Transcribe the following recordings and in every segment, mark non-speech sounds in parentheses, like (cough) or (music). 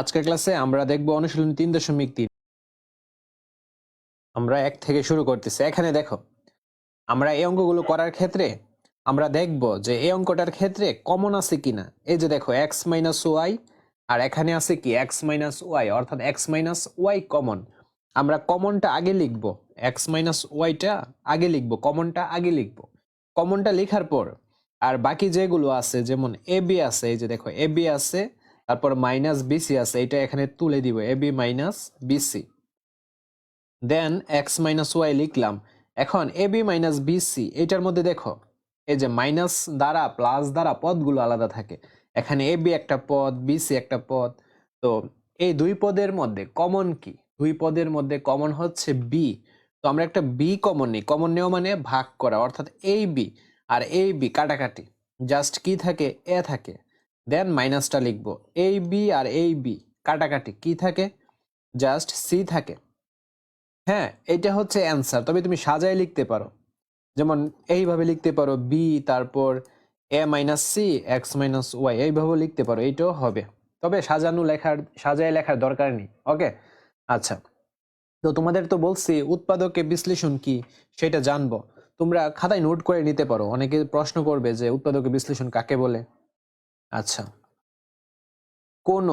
আজকের ক্লাসে আমরা দেখব অনুশীলন তিন দশমিক তিন। আমরা এক থেকে শুরু করতেছি। এখানে দেখো, আমরা এই অঙ্কগুলো করার ক্ষেত্রে আমরা দেখব যে এই অঙ্কটার ক্ষেত্রে কমন আছে কিনা। এই যে দেখো এক্স মাইনাস ওয়াই আর এখানে আছে কি? এক্স মাইনাস ওয়াই অর্থাৎ এক্স মাইনাস ওয়াই কমন আমরা কমনটা আগে লিখব। এক্স মাইনাস ওয়াইটা আগে লিখব কমনটা আগে লিখব। কমনটা লেখার পর, আর বাকি যেগুলো আছে, যেমন এ বি আছে, এই যে দেখো এ বি আছে তারপর মাইনাস বিসি আছে, এটা এখানে তুলে দিব A B minus BC then X minus Y লিখলাম। এখন এ বি মাইনাস বিসি এটার মধ্যে দেখো, এই যে মাইনাস দ্বারা প্লাস দ্বারা পদগুলো আলাদা থাকে। এখানে এ বি একটা পদ বিসি একটা পদ। তো এই দুই পদের মধ্যে কমন কি? দুই পদের মধ্যে কমন হচ্ছে বি তো আমরা একটা বি কমন নিই কমন নেওয়া মানে ভাগ করা, অর্থাৎ এই বি আর এই বি কাটাকাটি। জাস্ট কি থাকে? এ থাকে। দেন মাইনাসটা লিখব। এই বি আর এই বি কাটাকাটি। কি থাকে? জাস্ট সি থাকে। হ্যাঁ এটা হচ্ছে অ্যান্সার তবে তুমি সাজায় লিখতে পারো। যেমন এইভাবে লিখতে পারো বি তারপর A minus C X minus Y এইভাবে লিখতে পারো। এইটাও হবে। তবে সাজানো লেখার, সাজায় লেখার দরকার নেই। ওকে আচ্ছা। তো তোমাদের তো বলছি উৎপাদকে বিশ্লেষণ কি? সেটা জানব। তোমরা খাতায় নোট করে নিতে পারো। অনেকে প্রশ্ন করবে যে উৎপাদকে বিশ্লেষণ কাকে বলে? আচ্ছা। কোন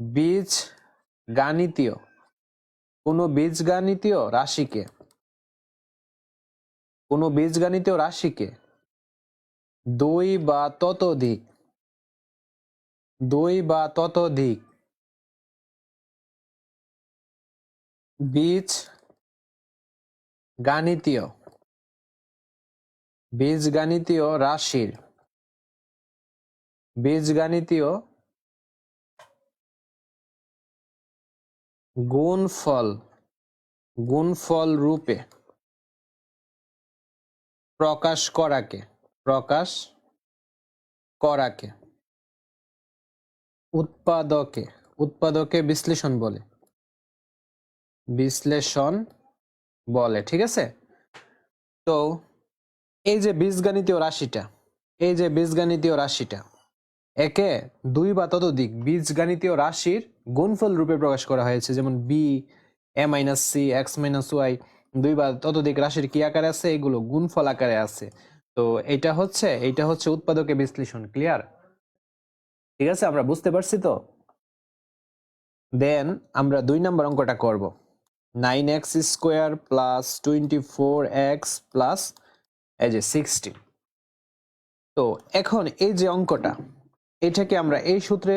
বীজ গাণিতীয় কোন বীজগাণিতীয় রাশিকে, কোন বীজগাণিতীয় রাশিকে দুই বা ততোধিক, দুই বা ততোধিক বীজ গাণিতীয় বীজগাণিতীয় রাশির বীজগাণিতীয় গুণফল গুণফল রূপে প্রকাশ করাকে প্রকাশ করাকে, উৎপাদকে উৎপাদকে বিশ্লেষণ বলে। বিশ্লেষণ বলে, ঠিক আছে? তো এই যে বীজগাণিতীয় রাশিটা, এই যে বীজগাণিতীয় রাশিটা একে দুই বা ততোধিক বীজগাণিতীয় রাশির গুণফল রূপে প্রকাশ করা হয়েছে, যেমন B A minus C X minus Y দুই বা ততোধিক রাশির কি আকারে আছে? এগুলো গুণফল আকারে আছে। তো এটা হচ্ছে এটা হচ্ছে উৎপাদকে বিশ্লেষণ ক্লিয়ার ঠিক আছে, আমরা বুঝতে পারছি তো? দেন আমরা দুই নম্বর অঙ্কটা করব। Nine X square plus twenty four X plus এই যে সিক্সটি তো এখন এই যে অঙ্কটা এটাকে আমরা এই সূত্রে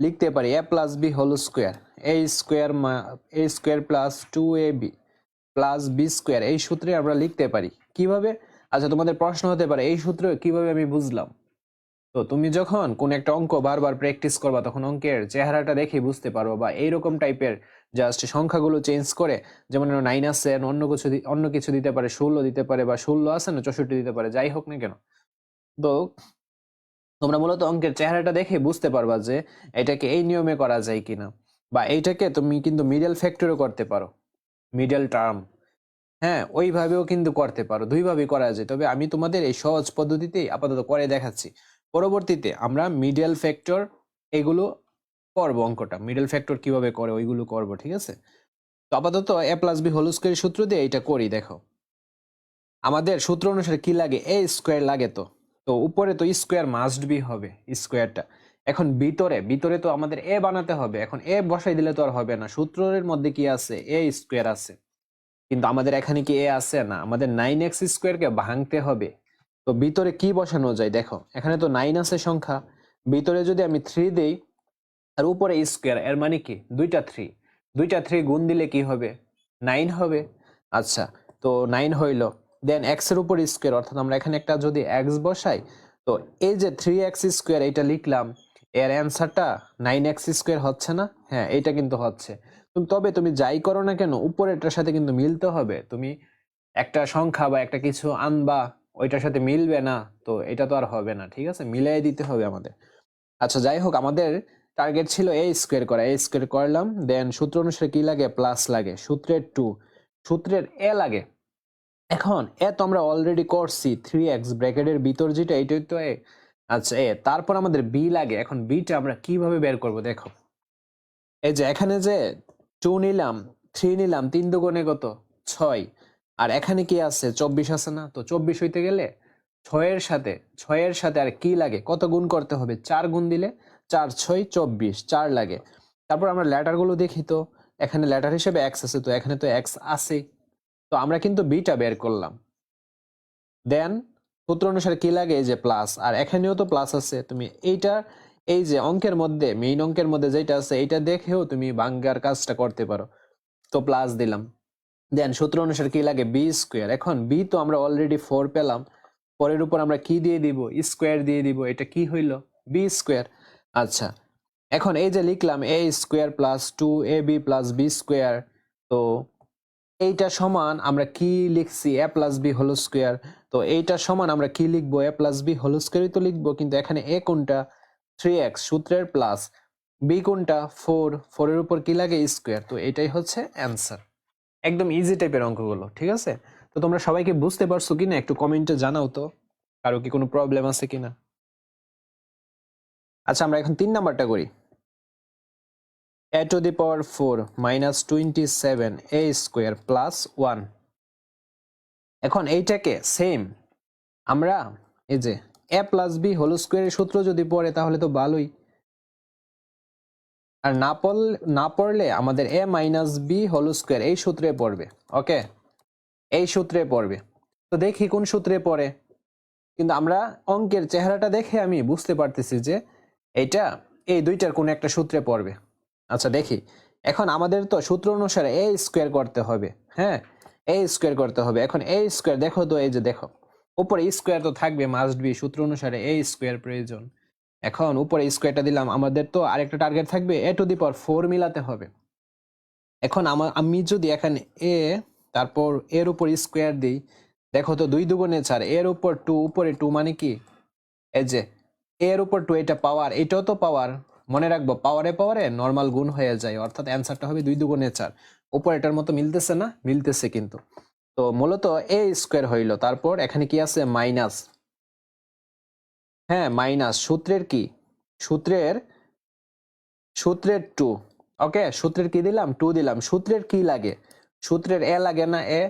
লিখতে পারি A plus B whole square A square A square plus two A B plus B square এই সূত্রে আমরা লিখতে পারি। কীভাবে? আচ্ছা তোমাদের প্রশ্ন হতে পারে, এই সূত্র কীভাবে আমি বুঝলাম? তো তুমি যখন কোন একটা অঙ্ক বারবার প্র্যাকটিস করবা, তখন অঙ্কের চেহারাটা দেখে বুঝতে পারব বা এইরকম টাইপের জাস্ট সংখ্যাগুলো চেঞ্জ করে, যেমন নাইন আছে অন্য কিছু অন্য কিছু দিতে পারে, ষোলো দিতে পারে বা ষোলো আছে না, চৌষট্টি দিতে পারে, যাই হোক না কেন। তো তোমরা মূলত অঙ্কের চেহারাটা দেখে বুঝতে পারবা যে এটাকে এই নিয়মে করা যায় কিনা। বা এইটাকে তুমি কিন্তু মিডল ফ্যাক্টরও করতে পারো। মিডল টার্ম হ্যাঁ ওইভাবেও কিন্তু করতে পারো। দুইভাবেই করা যায়। তবে আমি তোমাদের এই সহজ পদ্ধতিতেই আপাতত করে দেখাচ্ছি। পরবর্তীতে আমরা মিডল ফ্যাক্টর এগুলো করব অঙ্কটা। মিডল ফ্যাক্টর কীভাবে করে, ওইগুলো করব, ঠিক আছে? তো আপাতত A plus B whole square সূত্র দিয়ে এটা করি, দেখো। আমাদের সূত্র অনুসারে কি লাগে? এ স্কোয়ার লাগে তো। তো উপরে তো স্কোয়ার মাস্ট বি হবে স্কোয়ারটা এখন ভিতরে ভিতরে তো আমাদের এ বানাতে হবে। এখন এ বসাই দিলে তো আর হবে না। সূত্রের মধ্যে কি আছে? এ স্কোয়ার আছে। কিন্তু আমাদের এখানে কি এ আছে? না, আমাদের নাইন এক্স স্কোয়ারকে ভাঙতে হবে। তো ভিতরে কি বসানো যায়? দেখো, এখানে তো নাইন আছে সংখ্যা। ভিতরে যদি আমি থ্রি দেই আর উপরে স্কোয়ার এর মানে কি? দুইটা থ্রি দুইটা থ্রি গুণ দিলে কি হবে? নাইন হবে। আচ্ছা তো নাইন হইল। দেন এক্সের উপর স্কোয়ার অর্থাৎ আমরা এখানে একটা যদি এক্স বসাই, তো এই যে থ্রি এক্স স্কোয়ার এটা লিখলাম, এর অ্যান্সারটা নাইন এক্স স্কোয়ার হচ্ছে না? হ্যাঁ এটা কিন্তু হচ্ছে। তবে তুমি যাই করো না কেন, উপরেরটার সাথে কিন্তু মিলতে হবে। তুমি একটা সংখ্যা বা একটা কিছু আনবা, ওইটার সাথে মিলবে না, তো এটা তো আর হবে না, ঠিক আছে? মিলাই দিতে হবে আমাদের। আচ্ছা যাই হোক, আমাদের টার্গেট ছিল এ স্কোয়ার করা। এ স্কোয়ার করলাম দেন সূত্র অনুসারে কি লাগে? প্লাস লাগে। সূত্রের টু সূত্রের এ লাগে। এখন এ তো আমরা অলরেডি করছি থ্রি এক্স ব্র্যাকেটের ভিতর যেটা এইটাই তো এ। আচ্ছা এ, তারপর আমাদের বি লাগে, এখন বিটা আমরা কীভাবে বের করব দেখো। এই যে এখানে যে টু নিলাম থ্রি নিলাম, তিন দুগুণে কত? ছয়। আর এখানে কি আছে? চব্বিশ আছে না? তো চব্বিশ হইতে গেলে ছয়ের সাথে ছয়ের সাথে আর কি লাগে? কত গুণ করতে হবে? চার গুণ দিলে চার, ছয়, চব্বিশ, চার লাগে। তারপর আমরা লেটারগুলো দেখি তো, এখানে লেটার হিসেবে এক্স আছে তো, এখানে তো এক্স আছে তো আমরা কিন্তু বিটা বের করলাম। দেন সূত্র অনুসারে কি লাগে? এই যে প্লাস আর এখানেও তো প্লাস আছে। তুমি এইটা, এই যে অঙ্কের মধ্যে মেইন অঙ্কের মধ্যে যেটা আছে, এইটা দেখেও তুমি বাঙ্গার কাজটা করতে পারো। তো প্লাস দিলাম। দেন সূত্র অনুসারে কি লাগে? বি স্কোয়ার এখন বি তো আমরা অলরেডি ফোর পেলাম। পরের উপর আমরা কি দিয়ে দিব? স্কোয়ার দিয়ে দিব। এটা কি হইল? বি স্কোয়ার আচ্ছা এখন এই যে লিখলাম A square plus two A B plus B square তো এইটা সমান আমরা কি লিখছি? A plus B whole square তো এইটা সমান আমরা কি লিখব? এ প্লাস বি হোল স্কোয়ারই তো লিখব, কিন্তু এখানে এ কোনটা? থ্রি এক্স সূত্রের প্লাস বি কোনটা? ফোর ফোরের উপর কি লাগে? স্কোয়ার তো এটাই হচ্ছে অ্যান্সার একদম ইজি টাইপের অঙ্কগুলো, ঠিক আছে? তো তোমরা সবাইকে বুঝতে পারছ কিনা? একটু কমেন্টে জানাও তো। কারও কি কোনো প্রবলেম আছে কিনা? আচ্ছা আমরা এখন তিন নাম্বারটা করি। A to the power 4 minus 27 a square plus 1 এখন এইটাকে সেম আমরা এই যে a প্লাস বি হোল স্কোয়ারের সূত্র যদি পড়ে তাহলে তো ভালোই। আর না পড়লে না পড়লে আমাদের a minus B whole square এই সূত্রে পড়বে ওকে এই সূত্রে পড়বে। তো দেখি কোন সূত্রে পড়ে। কিন্তু আমরা অঙ্কের চেহারাটা দেখে আমি বুঝতে পারতেছি যে এটা এই দুইটার কোন একটা সূত্রে পড়বে। আচ্ছা দেখি। এখন আমাদের তো সূত্র অনুসারে এ স্কোয়ার করতে হবে হ্যাঁ? এ স্কোয়ার করতে হবে। এখন এ স্কোয়ার দেখো তো এই যে দেখো, উপরে স্কোয়ার তো থাকবে মাস্ট বি সূত্র অনুসারে এ স্কোয়ার প্রয়োজন। এখন উপরে স্কোয়ারটা দিলাম, আমাদের তো আরেকটা টার্গেট থাকবে এ টু দি পাওয়ার ফোর মিলাতে হবে। এখন আমার আমি যদি এখানে এ তারপর এর উপর স্কোয়ার দিই, দেখো তো দুই দুগুণে চার, এর উপর টু উপরে টু মানে কি? এই যে, এর উপর টু এটা পাওয়ার এটাও তো পাওয়ার মনে রাখব পাওয়ারে পাওয়ারে নর্মাল গুণ হয়ে যায়, অর্থাৎ অ্যান্সারটা হবে দুই দুগুণে চার। উপর এটার মতো মিলতেছে না, মিলতেছে কিন্তু। তো মূলত এ স্কোয়ার হইল, তারপর এখানে কি আছে? মাইনাস হ্যাঁ মাইনাস সূত্রের কি? সূত্রের সূত্রের টু ওকে সূত্রের কি দিলাম? টু দিলাম। সূত্রের কি লাগে? সূত্রের এ লাগে না এ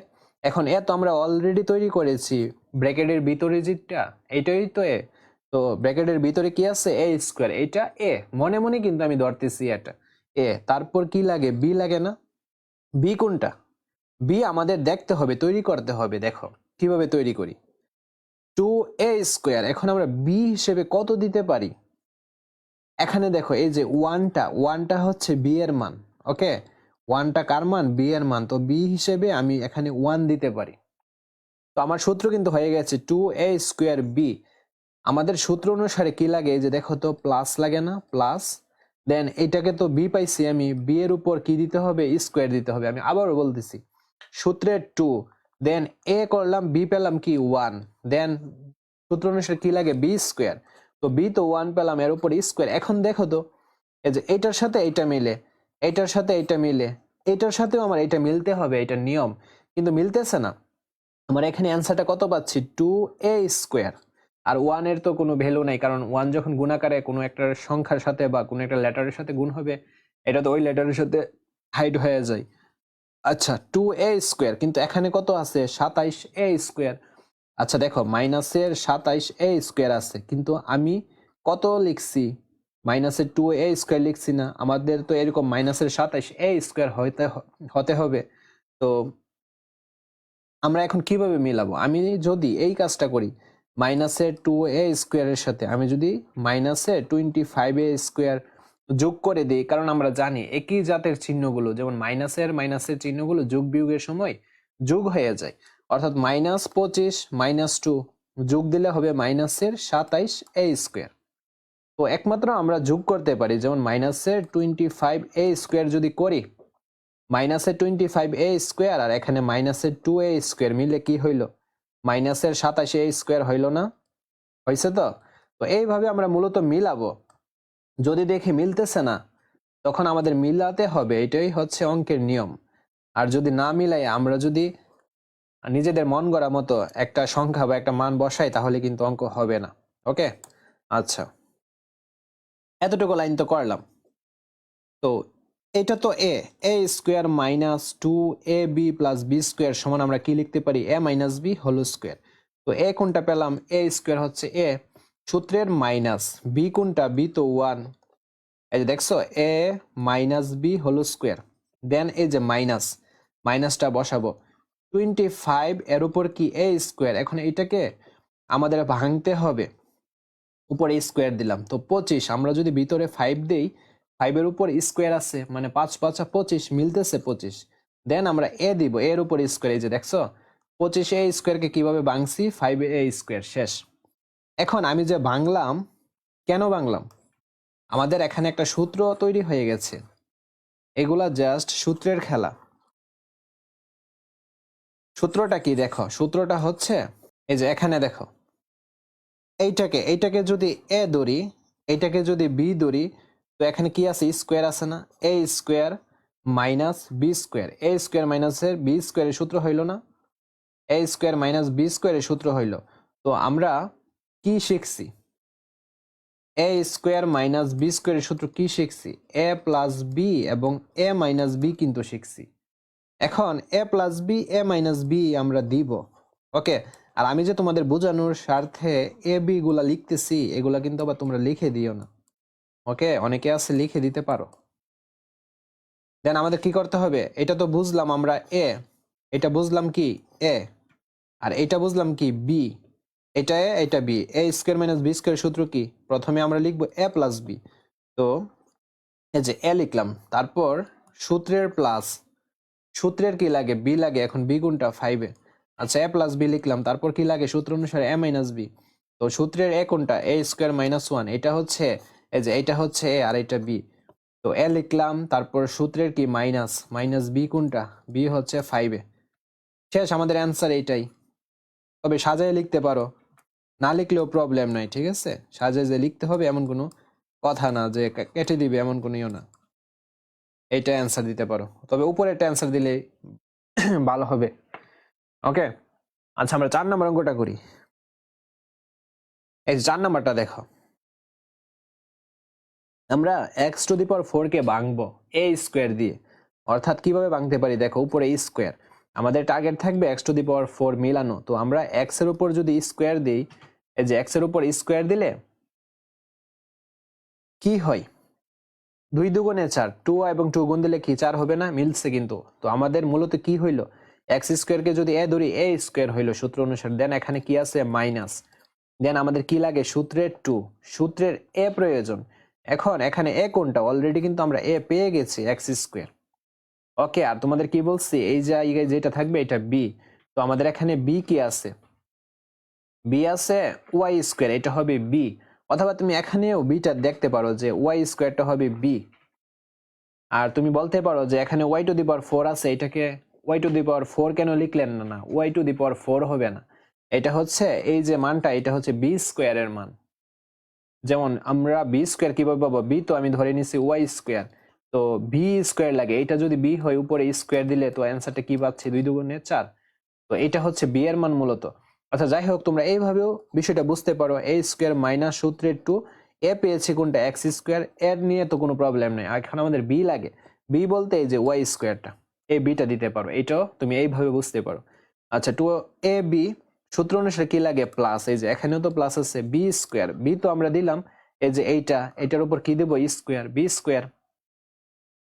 এখন এ তো আমরা অলরেডি তৈরি করেছি। ব্র্যাকেটের ভিতরে যেটা এইটাই তো এ তো ব্র্যাকেটের ভিতরে কি আছে? এ স্কোয়ার এটা এ মনে মনে কিন্তু আমি ধরতেছি এটা। এ তারপর কি লাগে? বি লাগে না? বি কোনটা? বি আমাদের দেখতে হবে, তৈরি করতে হবে, দেখো। কীভাবে তৈরি করি? টু এ স্কোয়ার এখন আমরা বি হিসেবে কত দিতে পারি? এখানে দেখো, এই যে ওয়ানটা ওয়ানটা হচ্ছে বি এর মান ওকে ওয়ানটা কার মান? বি এর মান। তো বি হিসেবে আমি এখানে ওয়ান দিতে পারি। তো আমার সূত্র কিন্তু হয়ে গেছে টু এ স্কোয়ার বি আমাদের সূত্র অনুসারে কি লাগে? যে দেখো তো প্লাস লাগে না প্লাস দেন এটাকে তো বি পাইছি আমি বি এর উপর কি দিতে হবে? স্কোয়ার দিতে হবে। আমি আবারও বলতেছি সূত্রের টু দেন এ করলাম বি পেলাম কি? ওয়ান দেন সূত্র অনুসারে কি লাগে? বি স্কোয়ার তো বি তো ওয়ান পেলাম, এর উপর স্কোয়ার এখন দেখো তো, এই যে এটার সাথে এটা মিলে, এটার সাথে এটা মিলে, এটার সাথেও আমার এটা মিলতে হবে, এটা নিয়ম। কিন্তু মিলতেছে না। আমার এখানে অ্যান্সারটা কত পাচ্ছি? টু এ স্কোয়ার আর ওয়ানের তো কোনো ভ্যালু নাই, কারণ ওয়ান যখন গুণাকারে কোনো একটা সংখ্যার সাথে বা কোনো একটা লেটারের সাথে গুণ হবে, এটা তো ওই লেটারের সাথে হাইড হয়ে যায়। আচ্ছা টু এ স্কোয়ার কিন্তু এখানে কত আছে? সাতাইশ এ স্কোয়ার আচ্ছা দেখো মাইনাসের সাতাইশ এ স্কোয়ার আছে, কিন্তু আমি কত লিখছি? মাইনাসের টু এ স্কোয়ার লিখছি না, আমাদের তো এরকম মাইনাসের সাতাইশ এ স্কোয়ার হতে হতে হবে। তো আমরা এখন কীভাবে মিলাবো? আমি যদি এই কাজটা করি মাইনাসের টু এ স্কোয়ারের সাথে। আমি যদি মাইনাসের টোয়েন্টি ফাইভ এ স্কোয়ার যোগ করে দিই, কারণ আমরা জানি একই জাতের চিহ্নগুলো, যেমন মাইনাসের মাইনাসের চিহ্নগুলো যোগ বিয়োগের সময় যোগ হয়ে যায়। অর্থাৎ মাইনাস পঁচিশ, মাইনাস টু যোগ দিলে হবে মাইনাসের সাতাইশ এ স্কোয়ার তো একমাত্র আমরা যোগ করতে পারি, যেমন মাইনাসের টোয়েন্টি ফাইভ এ স্কোয়ার যদি করি মাইনাসের টোয়েন্টি ফাইভ এ স্কোয়ার আর এখানে মাইনাসের টু এ স্কোয়ার মিলে কি হইল? মাইনাসের সাতাশে স্কোয়ার হইল না? হয়েছে তো? তো এইভাবে আমরা মূলত মিলাবো। যদি দেখি মিলতেছে না, তখন আমাদের মিলাতে হবে, এটাই হচ্ছে অঙ্কের নিয়ম। আর যদি না মিলাই, আমরা যদি নিজেদের মন গড়া মতো একটা সংখ্যা বা একটা মান বসাই, তাহলে কিন্তু অঙ্ক হবে না। ওকে? আচ্ছা। এতটুকু লাইন তো করলাম। তো এটা তো A A square minus two A B plus B square সমান আমরা কি লিখতে পারি? A minus B whole square তো এ কোনটা পেলাম? এ স্কোয়ার হচ্ছে এ সূত্রের মাইনাস বি কোনটা? বি তো ওয়ান এই যে দেখছ? A minus B whole square then এই যে মাইনাস মাইনাসটা বসাবো। টোয়েন্টি ফাইভ এর উপর কি এ স্কোয়ার এখন এটাকে আমাদের ভাঙতে হবে। উপরে স্কোয়ার দিলাম। তো পঁচিশ, আমরা যদি ভিতরে ফাইভ দেই ফাইভের উপর স্কোয়ার আছে মানে পাঁচ, পাঁচা পঁচিশ, মিলতেছে পঁচিশ। দেন আমরা এ দিব এর উপর স্কোয়ার এই যে দেখছ? পঁচিশ এ স্কোয়ারকে কীভাবে ভাঙছি? ফাইভ এ স্কোয়ার শেষ। এখন আমি যে ভাঙলাম, কেন ভাঙলাম? আমাদের এখানে একটা সূত্র তৈরি হয়ে গেছে। এগুলা জাস্ট সূত্রের খেলা। সূত্রটা কি দেখো? সূত্রটা হচ্ছে, এই যে এখানে দেখো। এইটাকে এইটাকে যদি এ ধরি, এইটাকে যদি বি ধরি তো এখানে কি আছে? স্কোয়ার আছে না? A square minus B square. A square মাইনাসের বি স্কোয়ারের সূত্র হইল না? এ স্কোয়ার মাইনাস বি স্কোয়ারের সূত্র হইল। তো আমরা কি শিখছি? এ স্কোয়ার মাইনাস বি স্কোয়ারের সূত্র কি শিখছি? এ প্লাস বি এবং এ মাইনাস বি কিন্তু শিখছি। এখন A plus B A minus B আমরা দিব। ওকে? আর আমি যে তোমাদের বোঝানোর স্বার্থে এ বি গুলা লিখতেছি, এগুলা কিন্তু আবার তোমরা লিখে দিও না। ওকে, অনেকে আছে লিখে দিতে পারো। দেন আমাদের কি করতে হবে? এটা তো বুঝলাম আমরা এ এটা বুঝলাম কি এ আর এটা বুঝলাম কি বি এটা এ এটা B A square minus B square সূত্র কি? প্রথমে আমরা লিখব এ প্লাস বি তো এই যে এ লিখলাম, তারপর সূত্রের প্লাস সূত্রের কি লাগে? বি লাগে, এখন বি গুণটা ফাইভে আচ্ছা এ প্লাস বি লিখলাম, তারপর কি লাগে? সূত্র অনুসারে এ মাইনাস বি তো সূত্রের এ কোনটা? এ স্কোয়ার মাইনাস ওয়ান এটা হচ্ছে এই যে এটা হচ্ছে এ আর এটা বি। তো এ লিখলাম, তারপর সূত্রের কি? মাইনাস। মাইনাস বি কোনটা? বি হচ্ছে ফাইভে শেষ, আমাদের অ্যান্সার এইটাই। তবে সাজায় লিখতে পারো। না লিখলেও প্রবলেম নাই, ঠিক আছে? সাজায় যে লিখতে হবে এমন কোনো কথা না যে কেটে দিবে এমন কোনো ইয়ে না। এইটা অ্যান্সার দিতে পারো। তবে উপরে একটা অ্যান্সার দিলে (clears throat) ভালো হবে। ওকে আচ্ছা আমরা চার নম্বর অঙ্কটা করি। এই চার নাম্বারটা দেখো। আমরা X to the power four কে ভাঙবো এ স্কোয়ার দিয়ে। অর্থাৎ কীভাবে ভাঙতে পারি? দেখো, উপরে স্কোয়ার আমাদের টার্গেট থাকবে X to the power four মিলানো। তো আমরা এক্সের উপর যদি স্কোয়ার দিই, এই যে এক্সের উপর স্কোয়ার দিলে কি হয়? দুই দুগুণে চার টু এবং টু গুণ দিলে কি? চার হবে না, মিলছে কিন্তু। তো আমাদের মূলত কি হইল? এক্স স্কোয়ারকে যদি এ ধরি এ স্কোয়ার হইল সূত্র অনুসারে। দেন এখানে কি আছে? মাইনাস দেন আমাদের কি লাগে? সূত্রের টু সূত্রের এ প্রয়োজন। এখন এখানে এ কোনটা? অলরেডি কিন্তু আমরা এ পেয়ে গেছি এক্স স্কোয়ার ওকে আর তোমাদের কি বলছি? এই যে, এই যেটা থাকবে, এটা বি তো আমাদের এখানে বি কি আছে? বি আছে ওয়াই স্কোয়ার এটা হবে বি অথবা তুমি এখানেও বিটা দেখতে পারো যে ওয়াই স্কোয়ারটা হবে বি আর তুমি বলতে পারো যে এখানে Y to the power four আছে, এটাকে Y to the power four কেন লিখলেন না? না Y to the power four হবে না। এটা হচ্ছে এই যে মানটা, এটা হচ্ছে বি স্কোয়ারের মান। যেমন আমরা বি স্কোয়ার কীভাবে পাবো? বি তো আমি ধরে নিছি ওয়াই স্কোয়ার তো বি স্কোয়ার লাগে। এটা যদি বি হয়, উপরে স্কোয়ার দিলে তো অ্যান্সারটা কি পাচ্ছি? দুই দুগুণে চার। তো এটা হচ্ছে বি এর মান মূলত। আচ্ছা যাই হোক, তোমরা এইভাবেও বিষয়টা বুঝতে পারো। এ স্কোয়ার মাইনাস সূত্রের টু এ পেয়েছে কোনটা? এক্স স্কোয়ার এর নিয়ে তো কোনো প্রবলেম নেই। এখানে আমাদের বি লাগে। বি বলতে এই যে ওয়াই স্কোয়ারটা এ বিটা দিতে পারো। এইটাও তুমি এইভাবে বুঝতে পারো। আচ্ছা টু এ বি সূত্র অনুসারে কি লাগে? প্লাস এই যে এখানেও তো প্লাস আছে বি স্কোয়ার বি তো আমরা দিলাম, এই যে এইটা এটার উপর কি দেবো? স্কোয়ার বি স্কোয়ার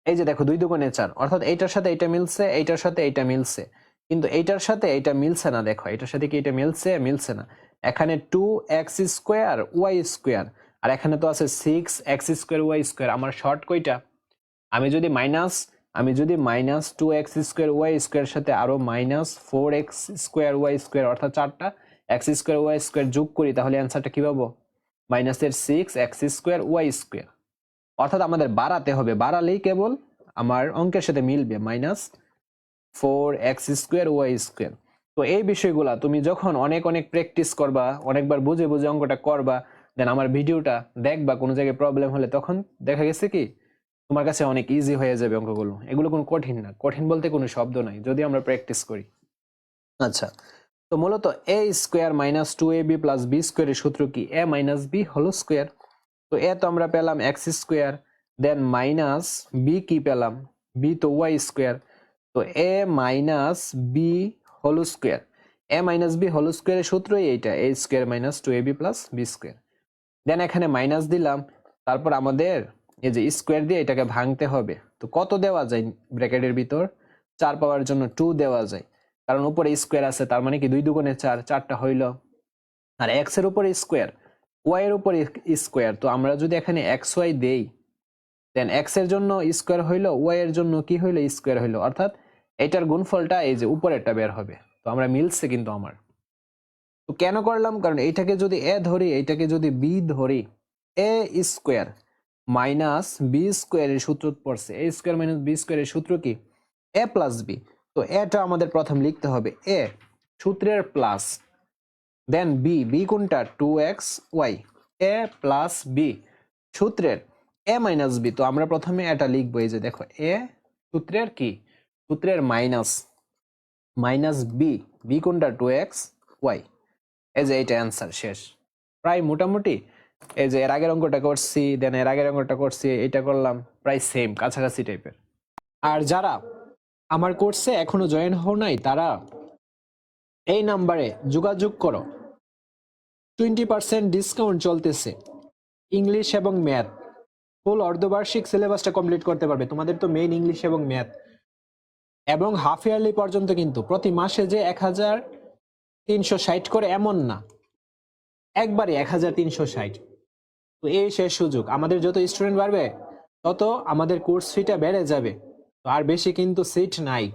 এই যে দেখো, দুই দুগুণে চার। অর্থাৎ এইটার সাথে এইটা মিলছে, এইটার সাথে এইটা মিলছে। কিন্তু এইটার সাথে এইটা মিলছে না, দেখো এটার সাথে কি এটা মিলছে? মিলছে না। এখানে two x square y square আর এখানে তো আছে six x square y square আমার শর্ট কয়টা আমি যদি মাইনাস আমি যদি minus two x square y square সাথে আরও minus four x square y square অর্থাৎ চারটা এক্স স্কোয়ার ওয়াই স্কোয়ার যোগ করি, তাহলে অ্যান্সারটা কী পাবো? মাইনাসের six x square y square অর্থাৎ আমাদের বাড়াতে হবে। বাড়ালেই কেবল আমার অঙ্কের সাথে মিলবে। Minus four x square y square তো এই বিষয়গুলা তুমি যখন অনেক অনেক প্র্যাকটিস করবা, অনেকবার বুঝে বুঝে অঙ্কটা করবা দেন আমার ভিডিওটা দেখবা, কোনো জায়গায় প্রবলেম হলে, তখন দেখা গেছে কি তোমার কাছে অনেক ইজি হয়ে যাবে অঙ্কগুলো। এগুলো কোনো কঠিন না। কঠিন বলতে কোনো শব্দ নাই, যদি আমরা প্র্যাকটিস করি। আচ্ছা তো মূলত a square minus two a b plus b স্কোয়ারের সূত্র কি? এ মাইনাস বি হলো স্কোয়ার তো এ তো আমরা পেলাম x square then minus b কি পেলাম? বি তো ওয়াই স্কোয়ার তো a minus b whole square a minus b whole স্কোয়ারের সূত্রই এইটা a square minus two a b plus b square then এখানে মাইনাস দিলাম, তারপর আমাদের এই যে স্কোয়ার দিয়ে এটাকে ভাঙতে হবে, তো কত দেওয়া যায় ব্র্যাকেটের ভিতর? চার পাওয়ার জন্য টু দেওয়া যায়। কারণ উপরে স্কোয়ার আছে, তার মানে কি? দুই দুগুণে চার, চারটা হইল। আর এক্সের উপরে স্কোয়ার ওয়াই এর উপরে স্কোয়ার তো আমরা যদি এখানে এক্স ওয়াই দেই দেন এক্সের জন্য স্কোয়ার হইল ওয়াই এর জন্য কি হইল? স্কোয়ার হইল। অর্থাৎ এটার গুণফলটা এই যে উপরেরটা বের হবে। তো আমরা মিলছে কিন্তু আমার। তো কেন করলাম? কারণ এইটাকে যদি এ ধরি, এইটাকে যদি বি ধরি এ স্কোয়ার মাইনাস বি স্কোয়ারের সূত্র পড়ছে। এ স্কোয়ার মাইনাস বি স্কোয়ারের সূত্র কি? A plus b. তো এটা আমাদের প্রথম লিখতে হবে। এ সূত্রের প্লাস। Then b. বি কোনটা? Two x y. A plus b সূত্রের। A minus b. তো আমরা প্রথমে এটা লিখব। এই যে দেখো, এ সূত্রের কি? সূত্রের মাইনাস। Minus b. বি কোনটা? Two x y. এই যে এইটা অ্যান্সার শেষ। প্রায় মোটামুটি এই যে এর আগের অঙ্কটা করছি দেন এর আগের অঙ্কটা করছি, এটা করলাম প্রায় সেম কাছাকাছি টাইপের আর যারা আমার কোর্সে এখনও জয়েন হও নাই, তারা এই নাম্বারে যোগাযোগ করো। টোয়েন্টি পার্সেন্ট ডিসকাউন্ট চলতেছে। ইংলিশ এবং ম্যাথ ফুল অর্ধবার্ষিক সিলেবাসটা কমপ্লিট করতে পারবে। তোমাদের তো মেইন ইংলিশ এবং ম্যাথ এবং হাফ ইয়ারলি পর্যন্ত কিন্তু প্রতি মাসে যে এক হাজার তিনশো ষাট করে এমন না। একবারে এক হাজার তিনশো ষাট। তো এই শেষ সুযোগ। আমাদের যত স্টুডেন্ট বাড়বে, তত আমাদের কোর্স ফিটা বেড়ে যাবে। তো আর বেশি কিন্তু সিট নাই।